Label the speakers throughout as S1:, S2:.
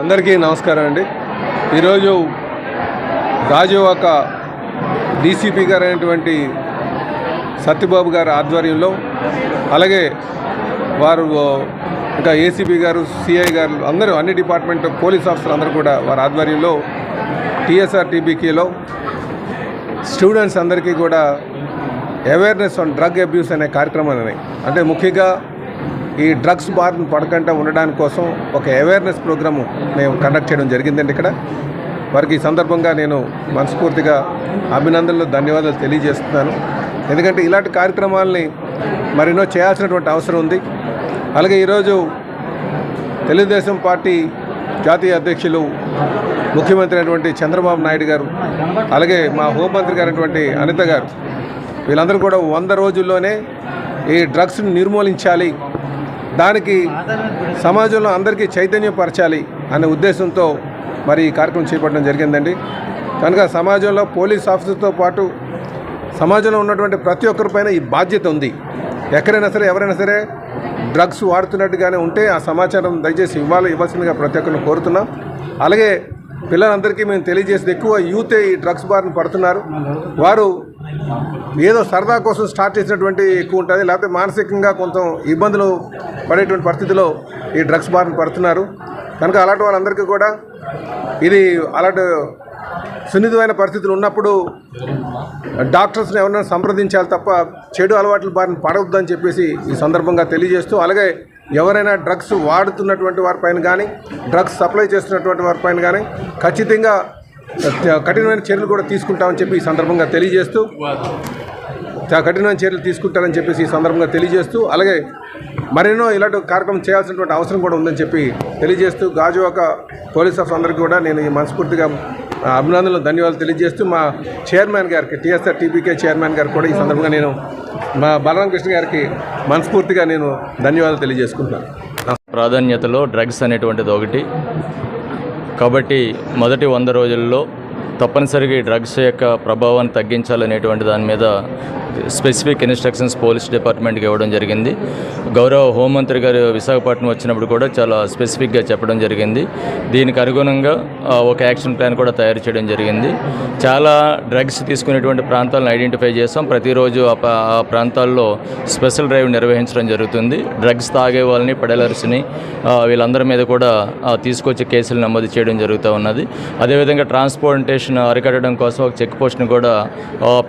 S1: అందరికీ నమస్కారం అండి. ఈరోజు గాజువాక డీసీపీ గారు అయినటువంటి సత్యబాబు గారి ఆధ్వర్యంలో అలాగే వారు ఇంకా ఏసీపీ గారు సిఐ గారు అందరూ అన్ని డిపార్ట్మెంట్ పోలీస్ ఆఫీసర్లు అందరూ కూడా వారి ఆధ్వర్యంలో టీఎస్ఆర్ టీబీకేలో స్టూడెంట్స్ అందరికీ కూడా అవేర్నెస్ ఆన్ డ్రగ్ అబ్యూస్ అనే కార్యక్రమాన్ని అంటే ముఖ్యంగా ఈ డ్రగ్స్ బారిన పడకుండా ఉండడానికి కోసం ఒక అవేర్నెస్ ప్రోగ్రాము మేము కండక్ట్ చేయడం జరిగిందండి ఇక్కడ. వారికి ఈ సందర్భంగా నేను మనస్ఫూర్తిగా అభినందనలు ధన్యవాదాలు తెలియజేస్తున్నాను. ఎందుకంటే ఇలాంటి కార్యక్రమాలని మరెన్నో చేయాల్సినటువంటి అవసరం ఉంది. అలాగే ఈరోజు తెలుగుదేశం పార్టీ జాతీయ అధ్యక్షులు ముఖ్యమంత్రి అయినటువంటి చంద్రబాబు నాయుడు గారు అలాగే మా హోంమంత్రి గారైనటువంటి అనిత గారు వీళ్ళందరూ కూడా వంద రోజుల్లోనే ఈ డ్రగ్స్ని నిర్మూలించాలి దానికి సమాజంలో అందరికీ చైతన్యపరచాలి అనే ఉద్దేశంతో మరి ఈ కార్యక్రమం చేపట్టడం జరిగిందండి. కనుక సమాజంలో పోలీస్ ఆఫీసర్తో పాటు సమాజంలో ఉన్నటువంటి ప్రతి ఒక్కరిపైన ఈ బాధ్యత ఉంది. ఎక్కడైనా సరే ఎవరైనా సరే డ్రగ్స్ వాడుతున్నట్టుగానే ఉంటే ఆ సమాచారం దయచేసి ఇవ్వాలి ఇవ్వాల్సిందిగా ప్రతి ఒక్కరిని కోరుతున్నాం. అలాగే పిల్లలందరికీ మేము తెలియజేసేది ఎక్కువ యూతే ఈ డ్రగ్స్ బారిన పడుతున్నారు. వారు ఏదో సరదా కోసం స్టార్ట్ చేసినటువంటి ఎక్కువ ఉంటుంది. లేకపోతే మానసికంగా కొంత ఇబ్బందులు పడేటువంటి పరిస్థితిలో ఈ డ్రగ్స్ బారిన పడుతున్నారు. కనుక అలాంటి వాళ్ళందరికీ కూడా ఇది అలాంటి సున్నితమైన పరిస్థితులు ఉన్నప్పుడు డాక్టర్స్ని ఎవరైనా సంప్రదించాలి తప్ప చెడు అలవాట్ల బారిన పడవద్దని చెప్పేసి ఈ సందర్భంగా తెలియజేస్తూ అలాగే ఎవరైనా డ్రగ్స్ వాడుతున్నటువంటి వారిపైన కానీ డ్రగ్స్ సప్లై చేస్తున్నటువంటి వారిపైన కానీ ఖచ్చితంగా కఠినమైన చర్యలు కూడా తీసుకుంటామని చెప్పి ఈ సందర్భంగా తెలియజేస్తూ కఠినమైన చర్యలు తీసుకుంటారని చెప్పేసి ఈ సందర్భంగా తెలియజేస్తూ అలాగే మరెన్నో ఇలాంటి కార్యక్రమం చేయాల్సినటువంటి అవసరం కూడా ఉందని చెప్పి తెలియజేస్తూ గాజువాక పోలీస్ ఆఫీసర్ అందరికీ కూడా నేను ఈ మనస్ఫూర్తిగా అభినందనలు ధన్యవాదాలు తెలియజేస్తూ మా చైర్మన్ గారికి టీఎస్ఆర్ టీపీకే చైర్మన్ గారికి కూడా ఈ సందర్భంగా నేను మా బలరామ కృష్ణ గారికి మనస్ఫూర్తిగా నేను ధన్యవాదాలు తెలియజేసుకుంటున్నాను.
S2: ప్రాధాన్యతలో డ్రగ్స్ అనేటువంటిది ఒకటి. కాబట్టి మొదటి వంద రోజుల్లో తప్పనిసరిగా ఈ డ్రగ్స్ యొక్క ప్రభావాన్ని తగ్గించాలనేటువంటి దాని మీద స్పెసిఫిక్ ఇన్స్ట్రక్షన్స్ పోలీస్ డిపార్ట్మెంట్కి ఇవ్వడం జరిగింది. గౌరవ హోంమంత్రి గారు విశాఖపట్నం వచ్చినప్పుడు కూడా చాలా స్పెసిఫిక్గా చెప్పడం జరిగింది. దీనికి అనుగుణంగా ఒక యాక్షన్ ప్లాన్ కూడా తయారు చేయడం జరిగింది. చాలా డ్రగ్స్ తీసుకునేటువంటి ప్రాంతాలను ఐడెంటిఫై చేస్తాం ప్రతిరోజు ఆ ప్రాంతాల్లో స్పెషల్ డ్రైవ్ నిర్వహించడం జరుగుతుంది. డ్రగ్స్ తాగే వాళ్ళని పెడలర్స్ని వీళ్ళందరి మీద కూడా తీసుకొచ్చే తీసుకొచ్చి కేసులు నమోదు చేయడం జరుగుతూ ఉన్నది. అదేవిధంగా ట్రాన్స్పోర్టేషన్ అరికట్టడం కోసం ఒక చెక్ పోస్ట్ని కూడా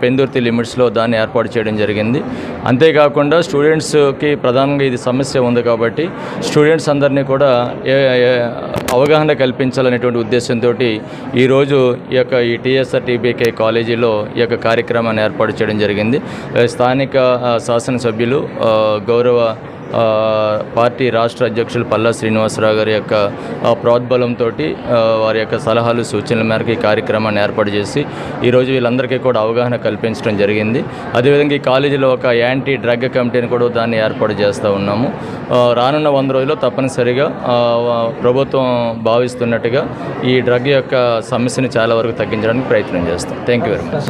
S2: పెందుర్తి లిమిట్స్లో దాన్ని ఏర్పాటు చేయడం జరిగింది. అంతేకాకుండా స్టూడెంట్స్కి ప్రధానంగా ఇది సమస్య ఉంది కాబట్టి స్టూడెంట్స్ అందరినీ కూడా ఏ- అవగాహన కల్పించాలనేటువంటి ఉద్దేశంతో ఈరోజు ఈ యొక్క ఈ టీఎస్ఆర్ టీబీకే కాలేజీలో ఈ యొక్క కార్యక్రమాన్ని ఏర్పాటు చేయడం జరిగింది. స్థానిక శాసనసభ్యులు గౌరవ పార్టీ రాష్ట్ర అధ్యక్షులు పల్లా శ్రీనివాసరావు గారి యొక్క ప్రోద్బలంతో వారి యొక్క సలహాలు సూచనల మేరకు ఈ కార్యక్రమాన్ని ఏర్పాటు చేసి ఈరోజు వీళ్ళందరికీ కూడా అవగాహన కల్పించడం జరిగింది. అదేవిధంగా ఈ కాలేజీలో ఒక యాంటీ డ్రగ్ కమిటీని కూడా దాన్ని ఏర్పాటు చేస్తూ ఉన్నాము. రానున్న వంద రోజుల్లో తప్పనిసరిగా ప్రభుత్వం భావిస్తున్నట్టుగా ఈ డ్రగ్ యొక్క సమస్యను చాలా వరకు తగ్గించడానికి ప్రయత్నం చేస్తాం. Thank you very much